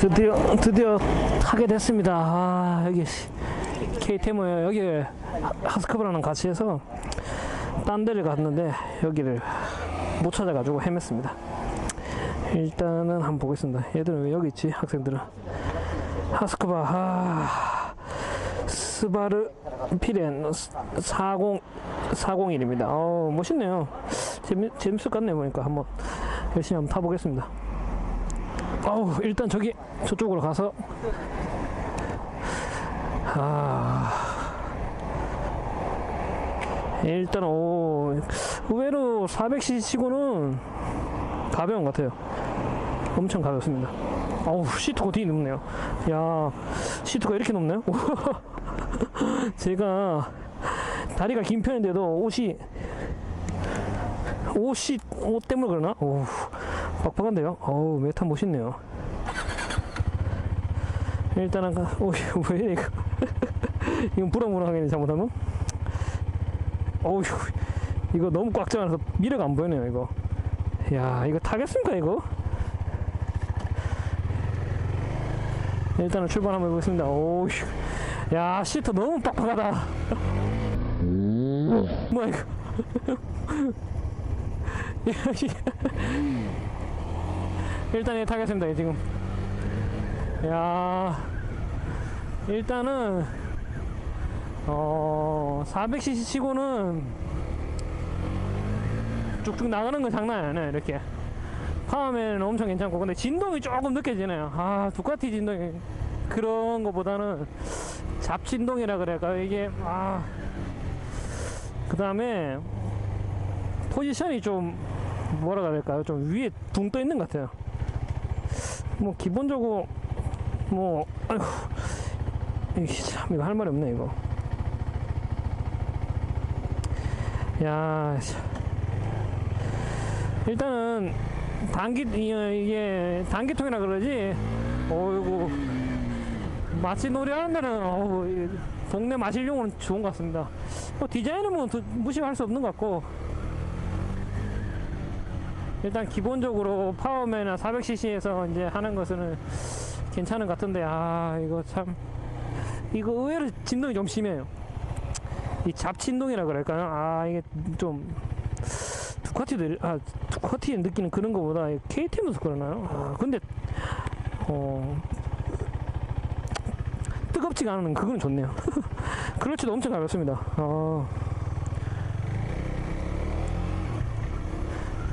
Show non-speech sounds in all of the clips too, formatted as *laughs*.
드디어 드디어 타게 됐습니다. 아 여기 KTM을 여기 하스커브라는 같이 해서 딴 데를 갔는데 여기를 못 찾아가지고 헤맸습니다. 일단은 한번 보겠습니다. 얘들은 왜 여기 있지? 학생들은 하스커바 아, 스바르 피렌 40 401입니다. 어 멋있네요. 재밌 재밌을 것 같네요 보니까 한번 열심히 한번 타보겠습니다. 어우 일단 저기 저쪽으로 가서. 아. 일단 오. 의외로 400cc 치고는 가벼운 것 같아요. 엄청 가볍습니다. 어우 시트가 되게 높네요. 야 시트가 이렇게 높네요? *laughs* 제가 다리가 긴 편인데도 옷이 옷이 옷 때문에 그러나? 오 빡빡한데요? 어우 메탄 멋있네요. 일단은 가- 오 이거 *laughs* 이건 부렁부렁하게 잘못하면. 어우 이거 너무 꽉 잡아서 미래가 안 보이네요 이거. 야 이거 타겠습니까 이거? 일단은 출발 한번 해보겠습니다. 오우 야 시트 너무 빡빡하다. 뭐야 이거? *laughs* 야, 씨. 일단 예, 타겠습니다 예, 지금. 야 일단은 어 400cc 치고는 쭉쭉 나가는 건 장난 아니네 이렇게. 파워맨은 엄청 괜찮고 근데 진동이 조금 느껴지네요. 아 두카티 진동이 그런 거보다는 잡진동이라 그럴까 이게 아. 그 다음에 포지션이 좀 뭐라 그래야 될까요? 좀 위에 붕떠 있는 것 같아요 뭐 기본적으로 뭐 이게 참 이거 할 말이 없네 이거. 야 참. 일단은 단기 이- 이게 단기통이라 그러지? 어이구. 마치 놀이 하는 데는 어우, 이 동네 마실용으로는 좋은 것 같습니다. 뭐 디자인은 뭐 두- 무시할 수 없는 것 같고 일단 기본적으로 파워맨이나 400cc에서 이제 하는 것은 괜찮은 것 같은데 아 이거 참. 이거 의외로 진동이 좀 심해요. 이 잡진동이라 그럴까요? 아 이게 좀 두카티도 아 두카티 느끼는 그런 거보다 KTM에서 그러나요? 아 근데 어 뜨겁지가 않은 그건 좋네요. *laughs* 클러치도 엄청 가볍습니다. 어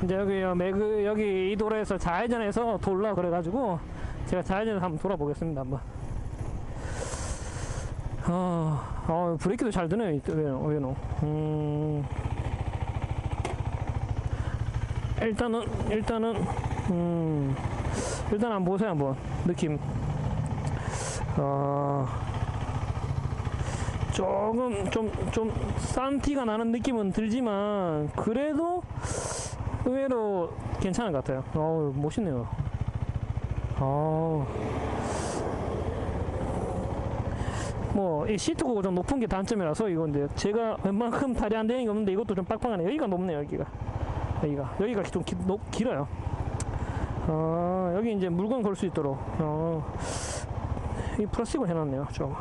이제 여기 어, 매그 여기 이 도로에서 좌회전해서 돌라 그래가지고 제가 좌회전을 한번 돌아보겠습니다 한번. 어, 어 브레이크도 잘 드네요 의외로. 음. 일단은 일단은 음. 일단 한번 보세요 한번. 느낌. 어. 조금 좀 좀 싼 티가 나는 느낌은 들지만 그래도 의외로 괜찮은 것 같아요. 어우 멋있네요. 어. 뭐이 시트가 좀 높은 게 단점이라서 이건데 제가 웬만큼 다리 안 되는 게 없는데 이것도 좀 빡빡하네. 여기가 높네요 여기가. 여기가 여기가 좀 기, 높, 길어요. 어 여기 이제 물건 걸 수 있도록. 어. 이 플라스틱으로 해놨네요. 좀.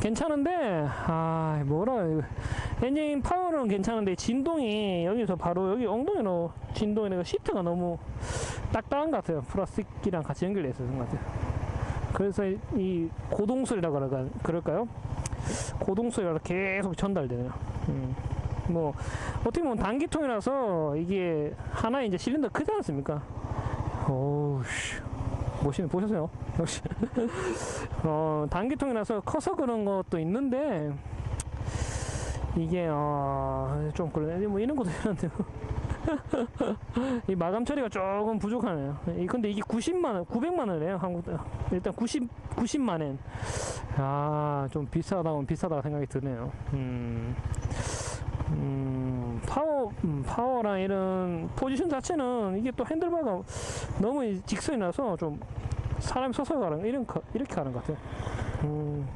괜찮은데 아 뭐라. 엔진 파워는 괜찮은데 진동이 여기서 바로 여기 엉덩이로 진동이 내가 시트가 너무 딱딱한 것 같아요. 플라스틱이랑 같이 그런 것 같아요. 그래서 이- 이 고동소리라 그럴까, 그럴까요? 고동소리가 계속 전달되네요. 음. 뭐 어떻게 보면 단기통이라서 이게 하나의 이제 실린더 크지 않습니까? 오우 씨. 멋있네. 보셨어요? 역시. *laughs* 어 단기통이라서 커서 그런 것도 있는데 이게 어좀 그러네. 뭐 이런 것도 있는데 *laughs* 이 마감 처리가 조금 부족하네요. 이 근데 이게 90만 원 900만 원이에요 한국 일단 90 90만 원 아좀 비싸다면 비싸다 생각이 드네요. 음, 음 파워 음, 파워랑 이런 포지션 자체는 이게 또 핸들바가 너무 이 직선이 나서 좀 사람이 서서 가는 이런 거- 이렇게 가는 것 같아요. 음.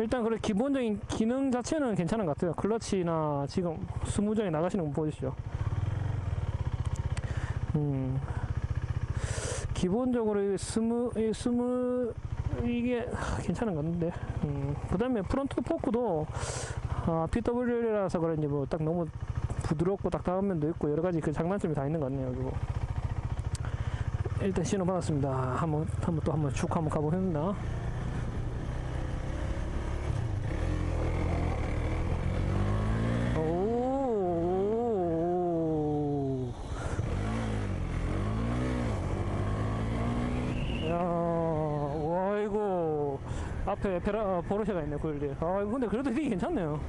일단 그래 기본적인 기능 자체는 괜찮은 것 같아요. 클러치나 지금 스무전에 나가시는 거 보이시죠? 음, 기본적으로 이 스무 이 스무 이게 하, 괜찮은 것 같은데. 음, 그 다음에 프론트 포크도 아, PW라서 그런지 뭐 딱 너무 부드럽고 딱딱한 면도 있고 여러 가지 그 장단점이 다 있는 것 같네요 그리고. 일단 신호 받았습니다. 한번 한번 또 한번 쭉 한번 가보겠습니다 오. 야, 와 이거 앞에 페라 어, 포르쉐가 있네 굴리. 아 이거 근데 그래도 되게 괜찮네요.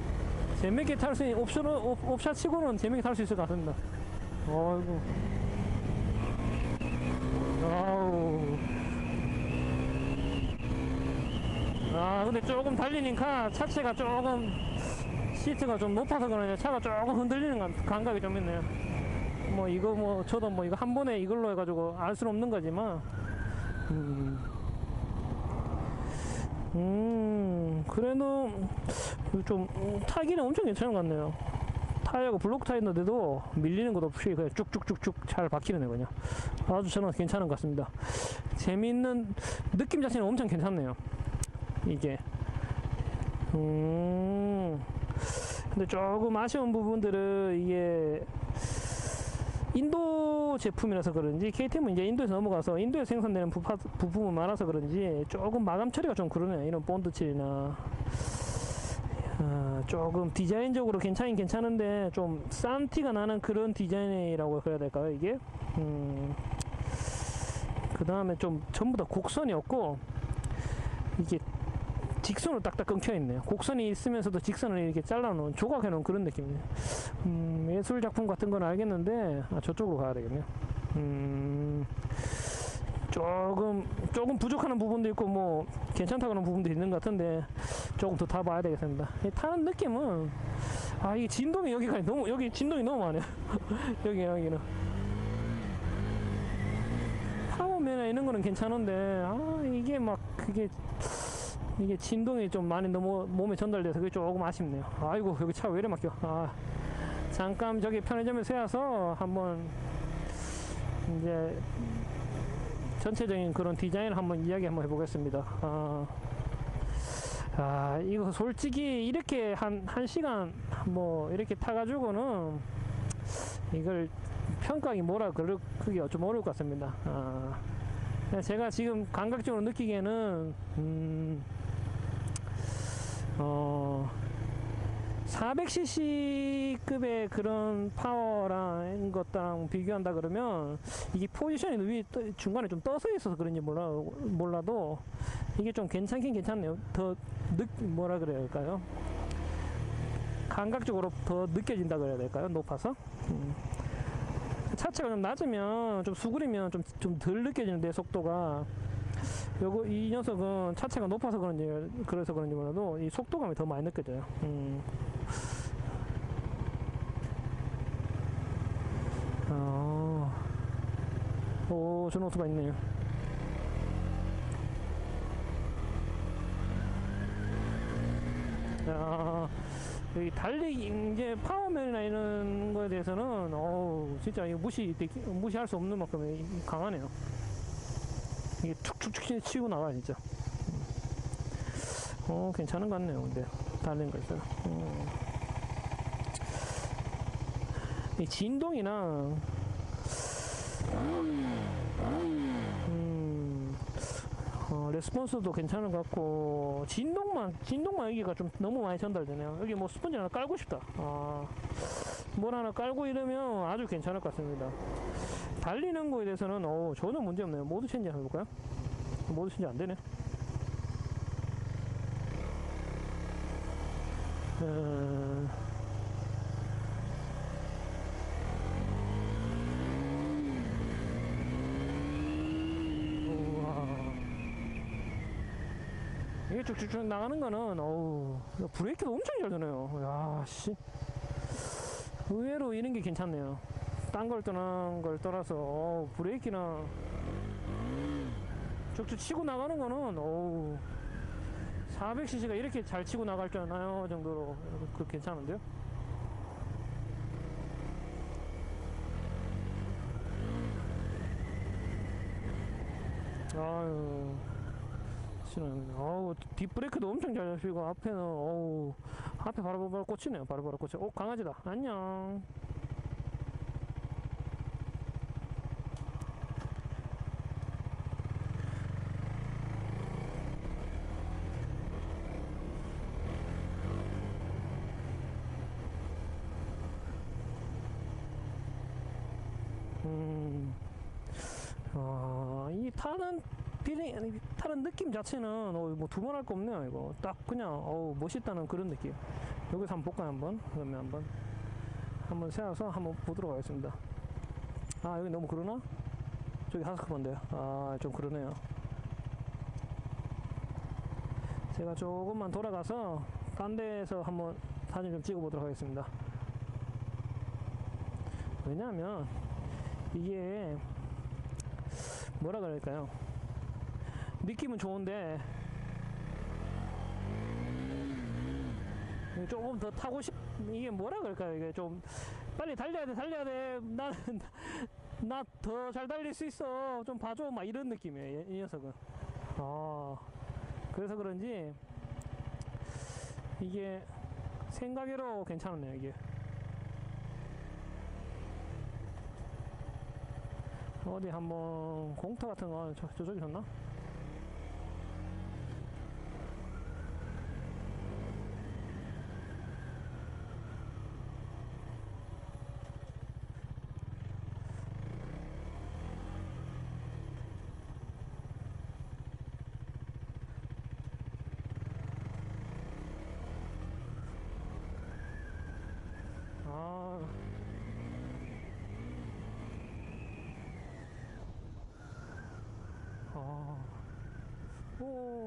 재밌게 탈 수 있는 옵션 옵, 옵샷 치고는 재밌게 탈 수 있을 것 같습니다. 아이고. 아우. 아 근데 조금 달리니까 차체가 조금 시트가 좀 높아서 그러냐 차가 조금 흔들리는 감- 감각이 좀 있네요. 뭐 이거 뭐 저도 뭐 이거 한 번에 이걸로 해가지고 알 수는 없는 거지만 음, 음 그래도 좀 음, 타기는 엄청 괜찮은 것 같네요. 타이어가 블록 타이어인데도 밀리는 것 없이 그냥 쭉쭉쭉쭉 잘 박히는 애거든요. 아주 저는 괜찮은 것 같습니다. 재미있는 느낌 자체는 엄청 괜찮네요. 이게 음 근데 조금 아쉬운 부분들은 이게 인도 제품이라서 그런지 KTM은 이제 인도에서 넘어가서 인도에서 생산되는 부파, 부품이 많아서 그런지 조금 마감 처리가 좀 그러네요. 이런 본드 칠이나 아, 조금 디자인적으로 괜찮긴 괜찮은데 좀 싼 티가 나는 그런 디자인이라고 해야 될까요 이게? 음, 그 다음에 좀 전부 다 곡선이 없고 이게 직선으로 딱딱 끊겨 있네요. 곡선이 있으면서도 직선을 이렇게 잘라놓은 조각해놓은 그런 느낌이에요. 음, 예술 작품 같은 건 알겠는데 아, 저쪽으로 가야 되겠네요. 음, 조금 조금 부족하는 부분도 있고 뭐 괜찮다고 하는 부분도 있는 것 같은데 조금 더 타봐야 되겠습니다. 이 타는 느낌은 아 이게 진동이 여기가 너무 여기 진동이 너무 많아요. *laughs* 여기 여기는 파워맨이나 이런 거는 괜찮은데 아 이게 막 그게 이게 진동이 좀 많이 너무 몸에 전달돼서 그게 조금 아쉽네요. 아이고 여기 차 왜 이래 막혀? 아 잠깐 저기 편의점에 세워서 한번 이제 전체적인 그런 디자인을 한번 이야기 한번 해보겠습니다. 아, 아 이거 솔직히 이렇게 한, 한 시간 뭐 이렇게 타가지고는 이걸 평가하기 뭐라 그러, 그게 좀 어려울 것 같습니다. 아, *laughs* 제가 지금 감각적으로 느끼기에는 음, 어, 400cc급의 그런 파워랑 것랑 비교한다 그러면 이게 포지션이 떠- 중간에 좀 떠서 있어서 그런지 몰라, 몰라도 이게 좀 괜찮긴 괜찮네요. 더 느, 뭐라 그래야 될까요? 감각적으로 더 느껴진다 그래야 될까요? 높아서. 음. 차체가 좀 낮으면 좀 수그리면 좀 좀 덜 느껴지는데 속도가 요거 이 녀석은 차체가 높아서 그런지 그래서 그런지 몰라도 이 속도감이 더 많이 느껴져요. 음. 어. 오, 저런 오토가 있네요. 야, 여기 달리기 이제 파워맨이나 이런 거에 대해서는 어우 진짜 이거 무시 무시할 수 없는 만큼 강하네요. 이게 툭툭툭 치고 나와 진짜. 어 괜찮은 것 같네요. 근데 달리는 거 있어요. 어. 이 진동이나 음, 어, 레스폰스도 괜찮은 것 같고 진동만 진동만 여기가 좀 너무 많이 전달되네요. 여기 뭐 스펀지 하나 깔고 싶다. 아, 뭘 하나 깔고 이러면 아주 괜찮을 것 같습니다. 달리는 거에 대해서는 어 전혀 문제 없네요. 모드 체인지 한번 해볼까요? 모드 체인지 안 되네. 어, 쭉쭉쭉 나가는 거는 어우 야, 브레이크도 엄청 잘 되네요. 야 씨. 의외로 이런 게 괜찮네요. 딴 걸 떠난 걸 떠나서 어우, 브레이크나 쭉쭉 치고 나가는 거는 어우 400cc가 이렇게 잘 치고 나갈 줄 아나요 정도로 그 괜찮은데요? 아유 신호등 어우 뒷브레이크도 엄청 잘 잡히고 앞에는 어우 앞에 바로바로 꽂히네요 바로바로 꽂혀. 어 강아지다. 안녕. 음, 아, 이 타는 비ling, 아니, 타는 느낌 자체는, 어, 뭐 두말할 거 없네요, 이거. 딱 그냥, 어우, 멋있다는 그런 느낌. 여기서 한번 볼까요, 한번? 그러면 한번. 한번 세워서 한번 보도록 하겠습니다. 아, 여기 너무 그러나? 저기 하스크반데요. 아, 좀 그러네요. 제가 조금만 돌아가서, 딴 데에서 한번 사진 좀 찍어 보도록 하겠습니다. 왜냐하면, 이게 뭐라 그럴까요? 느낌은 좋은데 조금 더 타고 싶 이게 뭐라 그럴까요? 이게 좀 빨리 달려야 돼, 달려야 돼. 나는 *laughs* 나 더 잘 달릴 수 있어. 좀 봐줘, 막 이런 느낌이에요. 이, 이 녀석은. 아 그래서 그런지 이게 생각외로 괜찮네요. 이게. 어디 한번 공터 같은 거 저, 저쪽에 줬나? 아 아, 오,